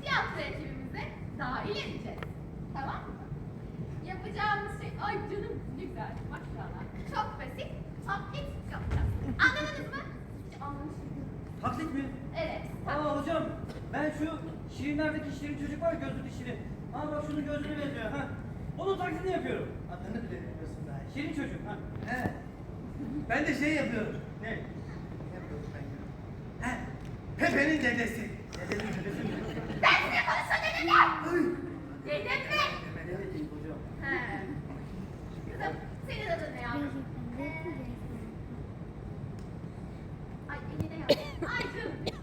tiyatro ekibimize dahil edeceğiz. Tamam mı? Yapacağımız şey, ay canım ne güzel maşallah. Çok basit, taklit yapacağız. Anladınız mı? Hiç anlaşılmıyor. Taklit mi? Evet. Aa hocam ben şu Şirinler'deki Şirin çocuk var gözlü Şirin. Aa bak şunun gözlüğüne benziyor ha. Onun taklidini yapıyorum. Adını bile bilmiyorsun daha. Şirin çocuk ha. He. Ben de şey yapıyorum. Ne? Efe'nin dedesi. Dedenin dedesi mi? Ben size konuşsa dedim ya. Dedim mi? Senin adın ne yavrum? Ay eline yavrum. Ay kızım.